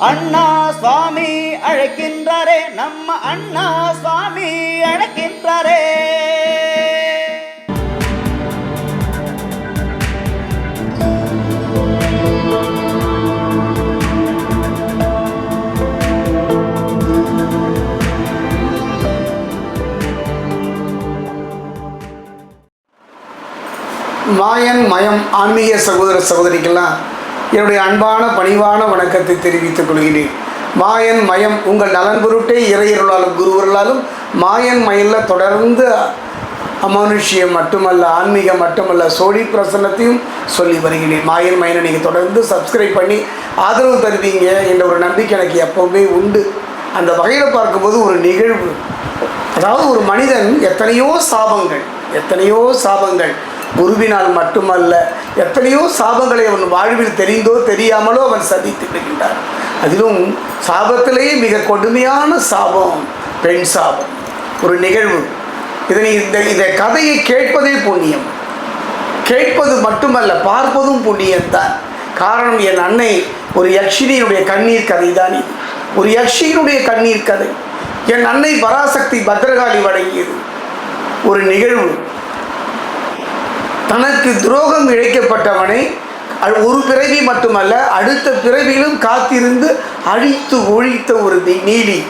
அண்ணா சுவாமி அழைக்கின்றாரே நம்ம அண்ணா சுவாமி அழைக்கின்றாரே. மாயன் மயம் ஆன்மீக சகோதர சகோதரிக்கெல்லாம் என்னுடைய அன்பான பணிவான வணக்கத்தை தெரிவித்துக் கொள்கிறேன். மாயன் மயம் உங்கள் நலன் பொருட்டே இறையருளாலும் குருவர்களாலும் மாயன் மயனில் தொடர்ந்து அமானுஷ்யம் மட்டுமல்ல ஆன்மீகம் மட்டுமல்ல சோழி பிரசன்னத்தையும் சொல்லி வருகிறேன். மாயன் மயனை நீங்கள் தொடர்ந்து சப்ஸ்கிரைப் பண்ணி ஆதரவு தருவீங்க என்ற ஒரு நம்பிக்கை எனக்கு எப்போவுமே உண்டு. அந்த வகையில் பார்க்கும்போது ஒரு நிகழ்வு. அதாவது ஒரு மனிதன் எத்தனையோ சாபங்கள் எத்தனையோ சாபங்கள் குருவினால் மட்டுமல்ல எத்தனையோ சாபங்களை அவன் வாழ்வில் தெரிந்தோ தெரியாமலோ அவன் சந்தித்து விடுகின்றான் அதிலும் சாபத்திலேயே மிக கொடுமையான சாபம் பெண் சாபம். ஒரு நிகழ்வு. இதனை இந்த இந்த கதையை கேட்பதே புண்ணியம். கேட்பது மட்டுமல்ல பார்ப்பதும் புண்ணியம்தான். காரணம் என் அன்னை ஒரு யக்ஷினியுடைய கண்ணீர் கதை தான் இது. ஒரு யக்ஷியினுடைய கண்ணீர் கதை. என் அன்னை பராசக்தி பத்ரகாளி வழங்கியது. ஒரு நிகழ்வு. தனக்கு துரோகம் இழைக்கப்பட்டவனை அ- ஒரு பிறவி மட்டுமல்ல அடுத்த பிறவியிலும் காத்திருந்து அழித்து ஒழித்த ஒரு நீலி.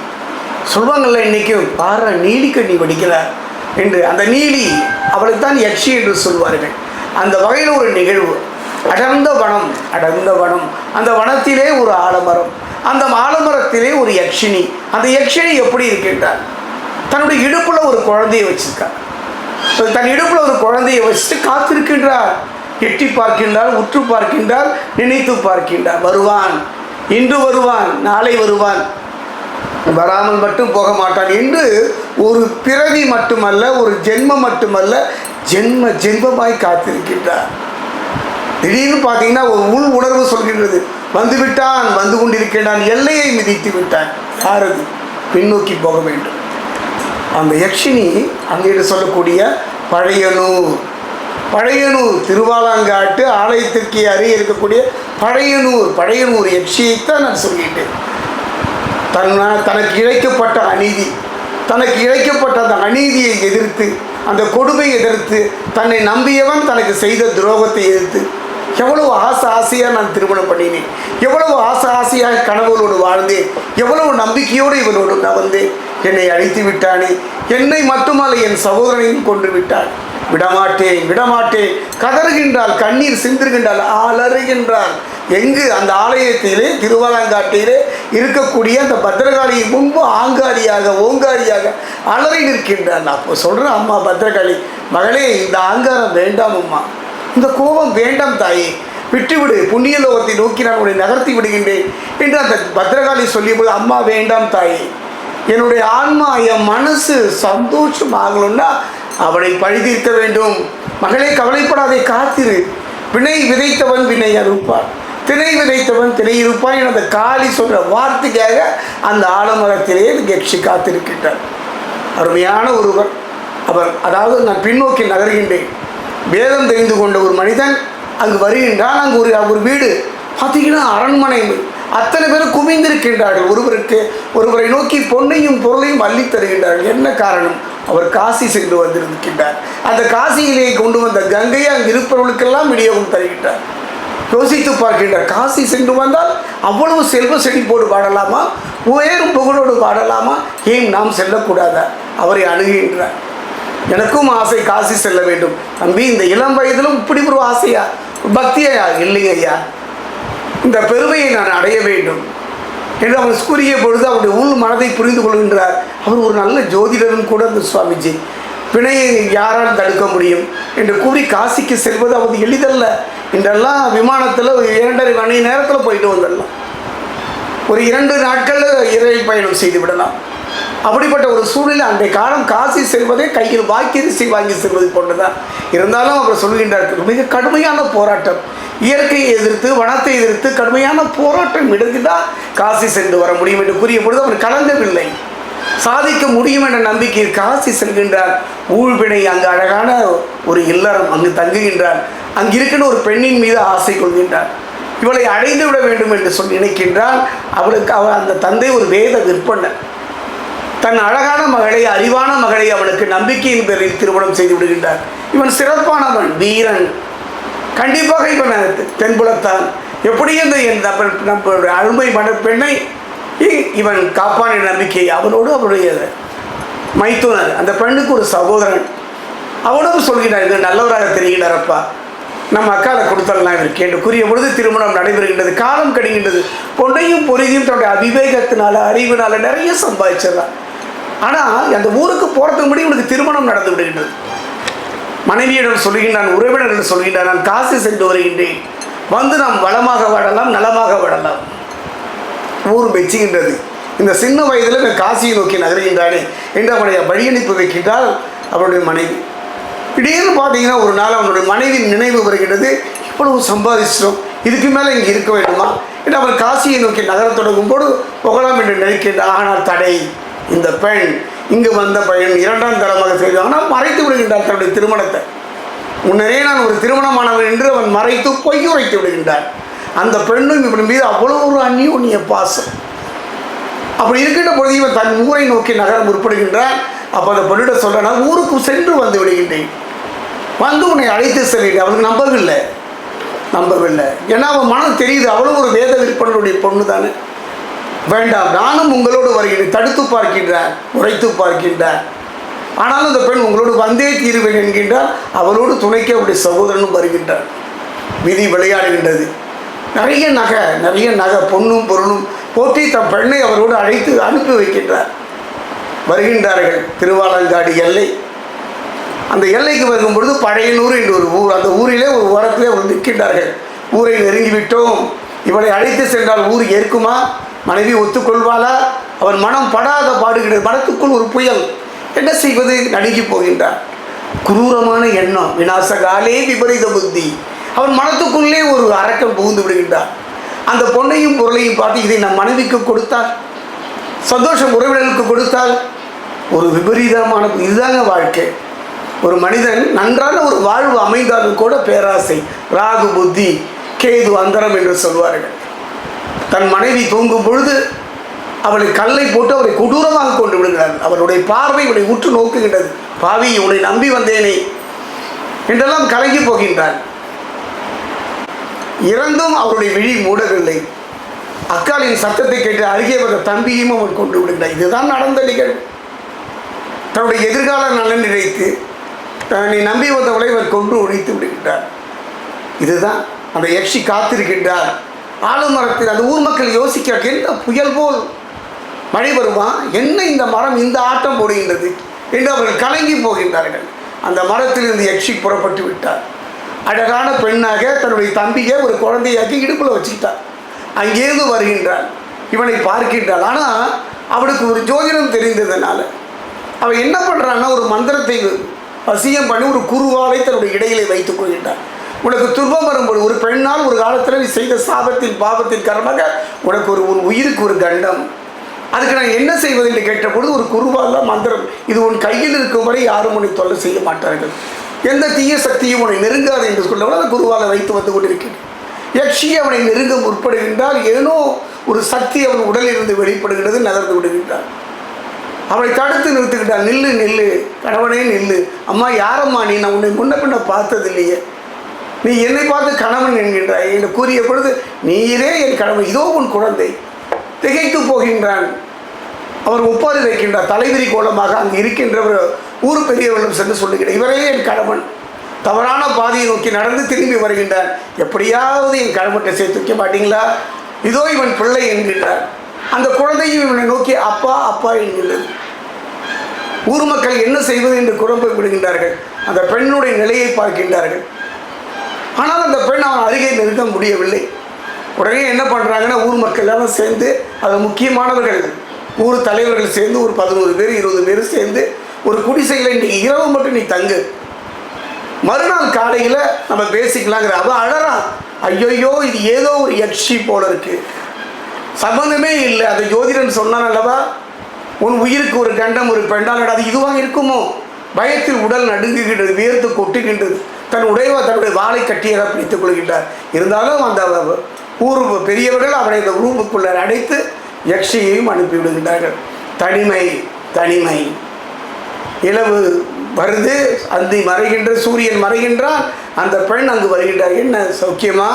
சொல்வாங்கள்ல இன்னைக்கும் பாரு நீலி கண்ணி வடிக்கிறார் என்று. அந்த நீலி அவளுக்கு தான் யக்ஷி என்று சொல்வார்கள். அந்த வகையில் ஒரு நிகழ்வு. அடர்ந்த வனம் அடர்ந்த வனம். அந்த வனத்திலே ஒரு ஆலமரம். அந்த ஆலமரத்திலே ஒரு யக்ஷினி அந்த யக்ஷினி எப்படி இருக்கின்றார் தன்னுடைய இடுப்புல ஒரு குழந்தையை வச்சிருக்கார் தன் இடுப்புல ஒரு குழந்தையை வச்சுட்டு காத்திருக்கின்றார். எட்டி பார்க்கின்றார் உற்று பார்க்கின்றார் நினைத்து பார்க்கின்றார். வருவான். இன்று வருவான். நாளை வருவான். வராமல் மட்டும் போக மாட்டான் என்று ஒரு பிறவி மட்டுமல்ல ஒரு ஜென்மம் மட்டுமல்ல ஜென்ம ஜென்மமாய் காத்திருக்கின்றார். திடீர்னு பார்த்தீங்கன்னா ஒரு உள் உணர்வு சொல்கின்றது. வந்து விட்டான் வந்து கொண்டிருக்கின்றான். எல்லையை மிதித்து விட்டான். யாரது பின்னோக்கி போக வேண்டும். அந்த யக்ஷினி அங்கே சொல்லக்கூடிய பழையனூர். பழையனூர் திருவாலாங்காட்டு ஆலயத்திற்கு அருகே இருக்கக்கூடிய பழையனூர். பழையனூர் யக்ஷியைத்தான் நான் சொல்லிட்டேன் தன்னா தனக்கு இழைக்கப்பட்ட அநீதி. தனக்கு இழைக்கப்பட்ட அந்த அநீதியை எதிர்த்து அந்த கொடுமையை எதிர்த்து தன்னை நம்பியவன் தனக்கு செய்த துரோகத்தை எதிர்த்து எவ்வளவு ஆசை ஆசையாக நான் திருமணம் பண்ணினேன்? எவ்வளவு ஆசை ஆசையாக கனவுகளோடு வாழ்ந்தேன்? எவ்வளவு நம்பிக்கையோடு இவனோடு நான் வந்து என்னை அழித்து விட்டானே? என்னை மட்டுமல்ல என் சகோதரனையும் கொன்று விட்டான். விடமாட்டேன் விடமாட்டேன். கதறுகின்றாள் கண்ணீர் சிந்துகின்றாள் அலறுகின்றாள் எங்கு? அந்த ஆலயத்திலே திருவாலங்காட்டிலே இருக்கக்கூடிய அந்த பத்திரகாளியை முன்பு ஆங்காரியாக ஓங்காரியாக அலறி நிற்கின்றான். அப்போ சொல்கிறேன் அம்மா பத்திரகாளி மகளே இந்த ஆங்காரம் வேண்டாம் அம்மா. இந்த கோபம் வேண்டாம் தாயே. விட்டுவிடு புண்ணிய லோகத்தை நோக்கி நான் உன்னை நகர்த்தி விடுகின்றேன் என்று அந்த பத்திரகாளி சொல்லியபோது அம்மா வேண்டாம் தாயே. என்னுடைய ஆன்மா என் மனசு சந்தோஷமாகணும்னா அவனை பழி தீர்க்க வேண்டும். மகளே கவலைப்படாதே காத்திரு. வினை விதைத்தவன் வினை அறுப்பார் திணை விதைத்தவன் திணை இருப்பான் என அந்த காளி சொல்கிற வார்த்தைக்காக அந்த ஆலமரத்திலே யக்ஷி காத்திருக்கின்றார். அருமையான ஒருவர். அவர் அதாவது நான் பின்னோக்கி நகர்கின்றேன். வேதம் தெரிந்து கொண்ட ஒரு மனிதன் அங்கு வருகின்றான். அங்கு ஒரு ஒரு வீடு. பார்த்தீங்கன்னா அரண்மனை. அத்தனை பேரும் குவிந்திருக்கின்றார்கள். ஒருவருக்கு ஒருவரை நோக்கி பொன்னையும் பொருளையும் அள்ளி தருகின்றார்கள். என்ன காரணம்? அவர் காசி சென்று வந்திருக்கின்றார். அந்த காசியிலே கொண்டு வந்த கங்கையை அங்கு இருப்பவர்களுக்கெல்லாம் விநியோகம் தருகின்றார். யோசித்து பார்க்கின்றார். காசி சென்று வந்தால் அவ்வளவு செல்வ செழிப்போடு பாடலாமா உயரும் புகழோடு பாடலாமா ஏன் நாம் செல்லக்கூடாதா? அவரை அணுகின்றார் எனக்கும் ஆசை காசி செல்ல வேண்டும். தம்பி இந்த இளம் வயதிலும் இப்படி ஒரு ஆசையா? பக்தியா? இல்லைங்க ஐயா. இந்த பெருமையை நான் அடைய வேண்டும். என்று அவன் கூறிய பொழுது அவருடைய உள் மனதை புரிந்து கொள்கின்றார். அவர் ஒரு நல்ல ஜோதிடரும் கூட அந்த சுவாமிஜி. பிணையை யாரால் தடுக்க முடியும்? என்று கூறி காசிக்கு செல்வது அவர் எளிதல்ல. இன்றெல்லாம் விமானத்தில் ஒரு இரண்டரை மணி நேரத்தில் போயிட்டு வந்துடலாம். ஒரு இரண்டு நாட்களில் இரயில் பயணம் செய்து விடலாம். அப்படிப்பட்ட ஒரு சூழ்நிலை அன்றைய காலம் காசி செல்வதே கையில் வாக்கியரிசி வாங்கி செல்வது போன்றுதான் இருந்தாலும் அவர் சொல்கின்றார் மிக கடுமையான போராட்டம். இயற்கையை எதிர்த்து வனத்தை எதிர்த்து கடுமையான போராட்டம் எடுத்துதான் காசி சென்று வர முடியும் என்று கூறிய பொழுது அவர் கலங்கவில்லை. சாதிக்க முடியும் என்ற நம்பிக்கையில் காசி செல்கின்றார். ஊழ்வினை அங்கு அழகான ஒரு இல்லறம் அங்கு தங்குகின்றார். அங்கு இருக்கின்ற ஒரு பெண்ணின் மீது ஆசை கொள்கின்றார். இவளை அடைந்து விட வேண்டும் என்று சொல்லி நினைக்கின்றால் அவளுக்கு அவள் அந்த தந்தை ஒரு வேத விற்பனர். தன் அழகான மகளை அறிவான மகளை அவனுக்கு நம்பிக்கையின் பேரில் திருமணம் செய்து விடுகின்றார் இவன் சிறப்பானவன் வீரன். கண்டிப்பாக இவன் தென்புலத்தான். எப்படி இந்த என் நம்ம- நம்மளுடைய அருமை மன பெண்ணை இ- இவன் காப்பான நம்பிக்கை அவனோடு அவனுடைய மைத்துனர் அந்த பெண்ணுக்கு ஒரு சகோதரன். அவனும் சொல்கிறார் இது நல்லவராக தெரிகிறாரப்பா நம்ம அக்காவை கொடுத்தரலாம் இவருக்கு என்று கூறிய பொழுது திருமணம் நடைபெறுகின்றது. காலம் கடிகின்றது. பொன்னையும் பொருதியும் தன்னுடைய அவிவேகத்தினால அறிவினால நிறைய சம்பாதிச்சிடலாம். ஆனால் அந்த ஊருக்கு போகிறதுக்கு முன்னாடி உனக்கு திருமணம் நடந்து விடுகின்றது. மனைவியிடம் சொல்கின்றான் உறவினர்கள் சொல்கின்றான் நான் காசு சென்று வருகின்றேன். வந்து நாம் வளமாக வாழலாம் நலமாக வாழலாம். ஊர் மெச்சுகின்றது. இந்த சின்ன வயதில் இந்த காசியை நோக்கி நகர்கின்றானே என்று அவனுடைய வழியனுப்பி வைக்கின்றால் அவருடைய மனைவி. திடீர்னு பார்த்தீங்கன்னா ஒரு நாள் அவனுடைய மனைவி நினைவு வருகிறது இவ்வளவு சம்பாதிச்சிட்டோம் இதுக்கு மேலே இங்கே இருக்க வேண்டுமா? என்று அவன் காசியை நோக்கி நகர தொடங்கும் போது புகழாம் என்று நினைக்கின்ற ஆனால் தடை இந்த பெண் இங்கு வந்த பையன் இரண்டாம் தரமாக செய்து மறைத்து விடுகின்றார் தன்னுடைய திருமணத்தை. முன்னரே நான் ஒரு திருமணமானவன் என்று அவன் மறைத்து பொய் உரைத்து விடுகின்றான். அந்த பெண்ணும் இவன் மீது அவ்வளோ ஒரு அந்நியோன்ய பாசம். அப்படி இருக்கின்ற பொழுது இவன் தன் ஊரை நோக்கி நகர முற்படுகின்றான். அப்போ அந்த பெண்ணிட சொல்ற நான் ஊருக்கு சென்று வந்து விடுகின்றேன். வந்து உன்னை அழைத்து செல்கிறேன். அவனுக்கு நம்பவில்லை. நம்பவில்லை. ஏன்னா அவன் மனம் தெரியுது அவ்வளோ ஒரு வேத விற்பனருடைய பொண்ணு தானே வேண்டாம் நானும் உங்களோடு வருகிறேன். தடுத்து பார்க்கின்றார் உரைத்து பார்க்கின்றார். ஆனாலும் அந்த பெண் உங்களோடு வந்தே தீருவேன் என்கின்றார் அவளோடு துணைக்கு அவருடைய சகோதரனும் வருகின்றார். விதி விளையாடுகின்றது. நிறைய நகை நிறைய நகை பொண்ணும் பொருளும் போற்றி தம் பெண்ணை அவரோடு அழைத்து அனுப்பி வைக்கின்றார். வருகின்றார்கள் திருவாலங்காடு எல்லை. அந்த எல்லைக்கு வருகும் பொழுது பழையனூர் என்று ஒரு ஊர் அந்த ஊரிலே ஒரு ஓரத்திலே ஒரு நிற்கின்றார்கள். ஊரை நெருங்கிவிட்டோம். இவளை அழைத்து சென்றால் ஊர் ஏற்குமா? மனைவி ஒத்துக்கொள்வாளா? அவன் மனம் படாத பாடுகிறது. மனத்துக்குள் ஒரு புயல். என்ன செய்வது? நடுங்கி போகின்றான். குரூரமான எண்ணம். வினாசகாலே விபரீத புத்தி. அவன் மனத்துக்குள்ளே ஒரு அரக்கம் புகுந்து விடுகின்றான். அந்த பொண்ணையும் பொருளையும் பார்த்து இதை நம் மனைவிக்கு கொடுத்தால்? சந்தோஷம் உறவினர்களுக்கு கொடுத்தால்? ஒரு விபரீதமான இதுதாங்க வாழ்க்கை. ஒரு மனிதன் நன்றான ஒரு வாழ்வு அமைந்தாலும் கூட பேராசை ராகு புத்தி கேது அந்தரம் என்று சொல்வார்கள். தன் மனைவி தூங்கும் பொழுது அவளை கல்லை போட்டு அவரை கொடூரமாக கொண்டு விடுகிறார் அவருடைய பார்வை இவனை உற்று நோக்குகின்றது. பாவி உன்னை நம்பி வந்தேனே. என்றெல்லாம் கலங்கி போகின்றான் இறந்தும் அவருடைய விழி மூடவில்லை. அக்காலின் சத்தத்தை கேட்டு அருகே வந்த தம்பியும் அவன் கொண்டு விடுகிறார் இதுதான் நடந்த நிகழ்வு தன்னுடைய எதிர்கால நலன் நினைத்து தன்னை நம்பி வந்தவளை இவர் கொண்டு ஒழித்து விடுகின்றார். இதுதான் அந்த யக்ஷி காத்திருக்கின்றார். ஆலமரத்தில் அந்த ஊர் மக்கள் யோசிக்கிறார் என்ன புயல் போல் மழை வருமா? என்ன இந்த மரம் இந்த ஆட்டம் போடுகின்றது? என்று அவர்கள் கலங்கி போகின்றார்கள். அந்த மரத்திலிருந்து யக்ஷி புறப்பட்டு விட்டார். அழகான பெண்ணாக தன்னுடைய தம்பியை ஒரு குழந்தையாக்கி இடுப்பில் வச்சுக்கிட்டார். அங்கேருந்து வருகின்றாள். இவனை பார்க்கின்றாள். ஆனால் அவளுக்கு ஒரு ஜோதிடம் தெரிந்ததுனால அவள் என்ன பண்ணுறான்னா ஒரு மந்திரத்தை வசியம் பண்ணி ஒரு குருவாலை தன்னுடைய இடையிலே வைத்துக் கொள்கின்றார் உனக்கு துன்பம் வரும்போது ஒரு பெண்ணால் ஒரு காலத்தில் நீ செய்த சாபத்தின் பாவத்தின் காரணமாக உனக்கு ஒரு உன் உயிருக்கு ஒரு கண்டம் அதுக்கு நான் என்ன செய்வது என்று கேட்டபொழுது ஒரு குருவால மந்திரம். இது உன் கையில் இருக்கும் வரை யாரும் உன்னை தொல்லை செய்ய மாட்டார்கள். எந்த தீய சக்தியும் உன்னை நெருங்காது என்று சொல்லவும் அந்த குருவால வைத்து வந்து கொண்டிருக்கிறேன் யக்ஷி அவனை நெருங்க முற்படுகின்றால் ஏனோ ஒரு சக்தி அவன் உடலிலிருந்து வெளிப்படுகிறது நகர்ந்து விடுகின்றான். அவளை தடுத்து நிறுத்துக்கிட்டான் நில்லு நில்லு கணவனே நில்லு. அம்மா யாரம்மா நீ? நான் உன்னை முன்ன பின்ன பார்த்ததில்லையே. நீ என்னை பார்த்து கணவன் என்கின்றாய். என்று கூறிய பொழுது நீரே என் கணவன் இதோ உன் குழந்தை. திகைத்து போகின்றான். அவர் ஒப்பாறு வைக்கின்றார். தலைவிரி கோலமாக அங்கு இருக்கின்றவர் ஊர் பெரியவர்களும் சென்று சொல்லுகிறார் இவரே என் கணவன். தவறான பாதையை நோக்கி நடந்து திரும்பி வருகின்றார் எப்படியாவது என் கணவன்கிட்ட சேர்த்து வைக்க மாட்டீங்களா? இதோ இவன் பிள்ளை என்கின்றார். அந்த குழந்தையும் இவனை நோக்கி அப்பா அப்பா என்கிறது ஊர் மக்கள் என்ன செய்வது என்று குழம்பு விடுகின்றார்கள். அந்த பெண்ணுடைய நிலையை பார்க்கின்றார்கள். ஆனால் அந்த பெண் அவன் அருகே நிறுத்த முடியவில்லை. உடனே என்ன பண்ணுறாங்கன்னா ஊர் மக்கள் எல்லாம் சேர்ந்து அது முக்கியமானவர்கள் ஊர் தலைவர்கள் சேர்ந்து ஒரு பதினோரு பேர் இருபது பேர் சேர்ந்து ஒரு குடிசையில் இன்றைக்கி இரவு மட்டும் நீ தங்கு. மறுநாள் காலையில் நம்ம பேசிக்கலாங்கிற அவன் அழறான் ஐயோயோ இது ஏதோ ஒரு யக்ஷி போல இருக்கு. சம்பந்தமே இல்லை. அந்த ஜோதிடன் சொன்னான் அல்லவா? உன் உயிருக்கு ஒரு கண்டம் ஒரு பெண்டால் அது இதுவாக இருக்குமோ? பயத்தில் உடல் நடுங்குகின்றது வியர்த்து கொட்டுகின்றது. தன் உடைவ தன்னுடைய வாளை கட்டியாக பிடித்துக் கொள்கின்றார். இருந்தாலும் அந்த ஊர் பெரியவர்கள் அவனை இந்த ரூமுக்குள்ள அடைத்து யக்ஷியையும் அனுப்பிவிடுகின்றார்கள் தனிமை தனிமை. இளவு வருது அந்தி மறைகின்ற சூரியன் மறைகின்றான் அந்த பெண் அங்கு வருகின்றார். என்ன சௌக்கியமா?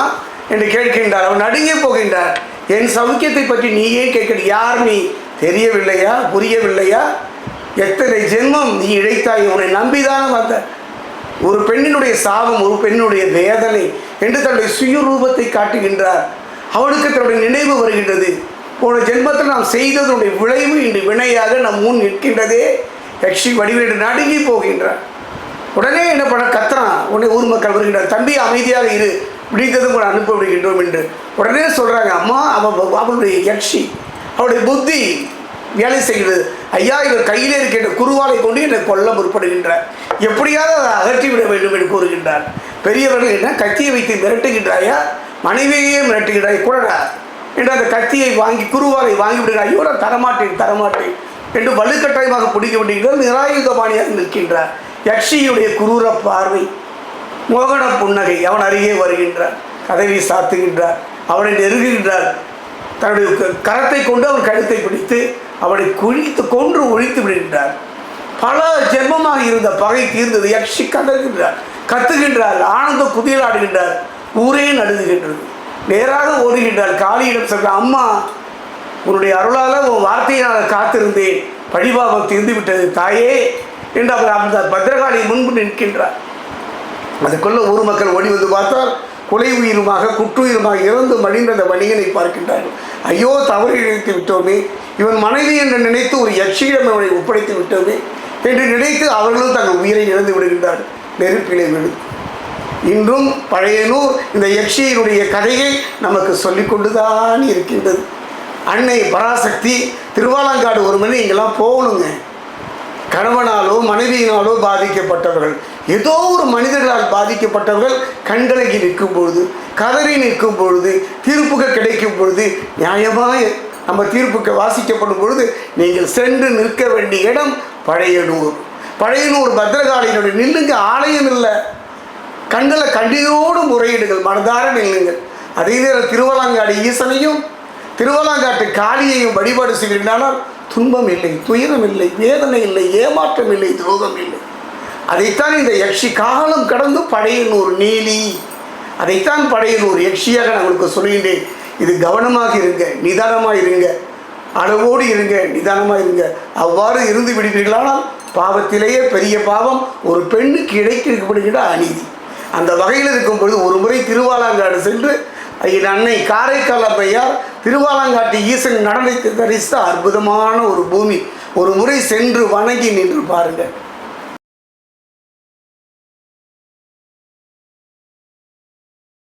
என்று கேட்கின்றார். அவன் நடுங்கி போகின்றார். என் சௌக்கியத்தை பற்றி நீயே கேட்க கேட்கிற யார் நீ? தெரியவில்லையா? புரியவில்லையா? எத்தனை ஜென்மம் நீ இழைத்தாய்? உன்னை நம்பிதான வந்த ஒரு பெண்ணினுடைய சாபம் ஒரு பெண்ணுடைய வேதனை என்று தன்னுடைய சுயரூபத்தை காட்டுகின்றார். அவளுக்கு தன்னுடைய நினைவு வருகின்றது. போன ஜென்மத்தில் நாம் செய்ததனுடைய விளைவு இன்று வினையாக நம் முன் நிற்கின்றதே. யக்ஷி வடிவேடு நடுங்கி போகின்றார் உடனே என்ன பண்ண கத்துறான் உடனே ஊர் மக்கள் வருகின்றார். தம்பி அமைதியாக இரு. விடிந்ததும் கூட அனுப்ப விடுகின்றோம் என்று. உடனே சொல்கிறாங்க அம்மா அவ அவளுடைய யக்ஷி அவளுடைய புத்தி வேலை செய்கிறது ஐயா இவர் கையிலே இருக்கின்ற குருவாலை கொண்டு என்னை கொல்ல முற்படுகின்றார். எப்படியாவது அதை அகற்றிவிட வேண்டும் என்று கூறுகின்றார். பெரியவர்கள் என்ன கத்தியை வைத்து மிரட்டுகின்றாயா மனைவியையே மிரட்டுகின்றாய் கூடடா. என்று அந்த கத்தியை வாங்கி குருவாலை வாங்கி விடுகிறார். ஐயோ நான் தரமாட்டேன் தரமாட்டேன் என்று வலுக்கட்டாயமாக பிடிக்க விடுகிறார் நிராயுதபாணியாக நிற்கின்றார். யக்ஷியுடைய குரூர பார்வை மோகன புன்னகை அவன் அருகே வருகின்றார் கதவை சாத்துகின்றார். அவனை நெருங்குகின்றார். தன்னுடைய க- கரத்தை கொண்டு அவன் கழுத்தை பிடித்து அவளை குழித்து கொன்று ஒழித்து விடுகின்றார். பல ஜென்மமாக இருந்த பகை தீர்ந்தது. யக்ஷி கதறுகின்றார் கத்துகின்றார் ஆனந்த குதியலாடுகின்றார் ஊரே நடுதுகின்றது நேராக ஓடுகின்றார் காளியிடம் சென்ற அம்மா உன்னுடைய அருளால் உன் வார்த்தையினால் காத்திருந்தேன். பழிபாபம் தீர்ந்து விட்டது தாயே என்று அவர் அந்த பத்திரகாளி முன்பு நிற்கின்றார். அதுக்குள்ள ஊர் மக்கள் ஓடி வந்து பார்த்தால் கொலை உயிருமாக குற்றுயிருமாக இறந்து மடிந்த அந்த வணிகனை பார்க்கின்றார்கள். ஐயோ தவறு இழைத்து விட்டோமே. இவன் மனைவி என்று நினைத்து ஒரு யட்சியிடம் அவனை ஒப்படைத்து விட்டோமே. என்று நினைத்து அவர்களும் தங்கள் உயிரை இழந்து விடுகின்றார்கள். நெருப்பிலே விடு இன்றும் பழையனூர் இந்த யக்ஷியினுடைய கதையை நமக்கு சொல்லிக் கொண்டுதான் இருக்கின்றது. அன்னை பராசக்தி திருவாலங்காடு ஒரு மணி இங்கெல்லாம் போகணுங்க. கணவனாலோ மனைவியினாலோ பாதிக்கப்பட்டவர்கள். ஏதோ ஒரு மனிதர்களால் பாதிக்கப்பட்டவர்கள் கண்கலங்கி நிற்கும் பொழுது கதறி நிற்கும் பொழுது தீர்ப்புகள் கிடைக்கும் பொழுது நியாயமாக நம்ம தீர்ப்புக்கு வாசிக்கப்படும் பொழுது நீங்கள் சென்று நிற்க வேண்டிய இடம் பழையனூர். பழையனூர் பத்திரகாளியினுடைய நில்லுங்க ஆலயம் இல்லை. கண்களை கண்ணீரோடு முறையிடுங்கள் மனதார நில்லுங்கள். அதே நேரம் திருவலங்காடு ஈசனையும் திருவலங்காட்டு காளியையும் வழிபாடு செய்கிறீர்களானால் துன்பம் இல்லை துயரம் இல்லை வேதனை இல்லை ஏமாற்றம் இல்லை துரோகம் இல்லை. அதைத்தான் இந்த யக்ஷி காலம் கடந்து பழையனூர் நீலி. அதைத்தான் பழையனூர் யக்ஷியாக நான் உங்களுக்கு சொல்லுகின்றேன். இது கவனமாக இருங்க நிதானமாக இருங்க. அளவோடு இருங்க நிதானமாக இருங்க. அவ்வாறு இருந்து விடுவீர்களானால் பாவத்திலேயே பெரிய பாவம் ஒரு பெண்ணுக்கு இடைக்கப்படுகிற அநீதி. அந்த வகையில் இருக்கும் பொழுது ஒரு முறை திருவாலாங்காடு சென்று என் அன்னை காரைக்கால் அம்மையார் திருவாலாங்காட்டு ஈசன் நடனத்தை தரிசித்த அற்புதமான ஒரு பூமி. ஒரு முறை சென்று வணங்கி நின்று பாருங்கள்.